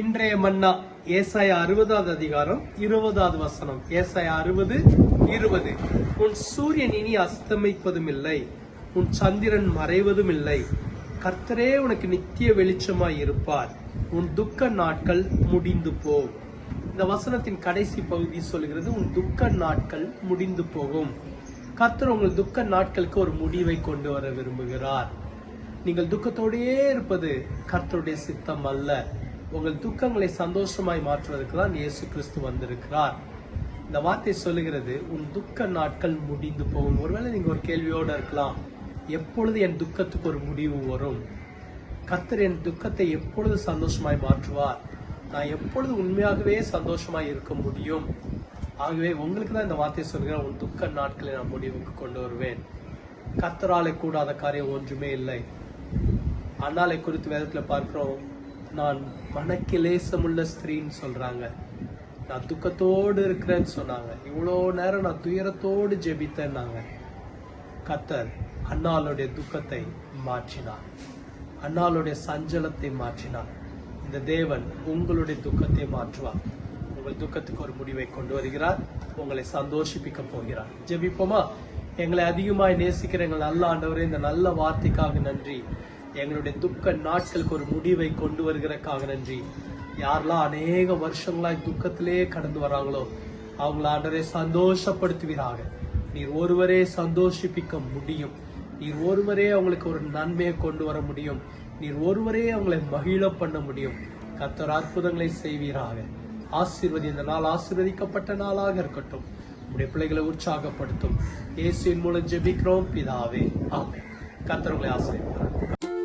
இன்றைய மன்னா ஏசாய அறுபதாவது அதிகாரம் இருபதாவது வசனம். ஏசாய அறுபது இருபது. உன் சூரியன் இனி அஸ்தமிப்பதும் இல்லை உன் சந்திரன் மறைவதும் இல்லை கர்த்தரே உனக்கு நித்திய வெளிச்சமாய் இருப்பார். உன் துக்க நாட்கள் முடிந்து போ. இந்த வசனத்தின் கடைசி பகுதி சொல்கிறது உன் துக்க நாட்கள் முடிந்து போகும். கர்த்தர் உங்கள் துக்க நாட்களுக்கு ஒரு முடிவை கொண்டு வர விரும்புகிறார். நீங்கள் துக்கத்தோடையே இருப்பது கர்த்தருடைய சித்தம் அல்ல. உங்கள் துக்கங்களை சந்தோஷமாய் மாற்றுவதற்கு தான் இயேசு கிறிஸ்து வந்திருக்கிறார். இந்த வார்த்தை சொல்லுகிறது உன் துக்க நாட்கள் முடிந்து போகும். ஒருவேளை நீங்கள் ஒரு கேள்வியோடு இருக்கலாம். எப்பொழுது என் துக்கத்துக்கு ஒரு முடிவு வரும்? கத்தர் என் துக்கத்தை எப்பொழுது சந்தோஷமாய் மாற்றுவார்? நான் எப்பொழுது உண்மையாகவே சந்தோஷமாய் இருக்க முடியும்? ஆகவே உங்களுக்கு தான் இந்த வார்த்தை சொல்கிறேன் உன் துக்க நாட்களை நான் முடிவுக்கு கொண்டு வருவேன். கத்தராலை கூடாத காரியம் ஒன்றுமே இல்லை. அண்ணாலை குறித்து வேதத்தில் பார்க்கிறோம் நான் மனக்கிலேசமுள்ள ஸ்திரீன்னு சொல்கிறாங்க நான் துக்கத்தோடு இருக்கிறேன்னு சொன்னாங்க. இவ்வளோ நேரம் நான் துயரத்தோடு ஜெபித்தேன்னாங்க. கத்தர் அண்ணாளுடைய துக்கத்தை மாற்றினார். அண்ணாளுடைய சஞ்சலத்தை மாற்றினார். இந்த தேவன் உங்களுடைய துக்கத்தை மாற்றுவார். உங்கள் துக்கத்துக்கு ஒரு முடிவை கொண்டு வருகிறார். உங்களை சந்தோஷிப்பிக்க போகிறார். ஜெபிப்போமா? எங்களை அதிகமாய் நேசிக்கிற எங்கள் நல்ல ஆண்டவரே இந்த நல்ல வார்த்தைக்காக நன்றி. எங்களுடைய துக்க நாட்களுக்கு ஒரு முடிவை கொண்டு வருகிறக்காக நன்றி. யாரெல்லாம் அநேக வருஷங்களாய் துக்கத்திலே கடந்து வராங்களோ அவங்கள ஆண்டவரே சந்தோஷப்படுத்துவீராக. நீர் ஒருவரே சந்தோஷிப்பிக்க முடியும். நீர் ஒருவரே அவங்களுக்கு ஒரு நன்மையை கொண்டு வர முடியும். நீர் ஒருவரே அவங்களை மகிழ பண்ண முடியும். கத்தர் அற்புதங்களை செய்வீராக. ஆசீர்வதி இந்த நாள் ஆசீர்வதிக்கப்பட்ட நாளாக இருக்கட்டும். உங்களுடைய பிள்ளைகளை உற்சாகப்படுத்தும். இயேசுவின் மூலம் ஜெபிக்கிறோம். பிதாவே ஆமே கத்தர்களை உங்களை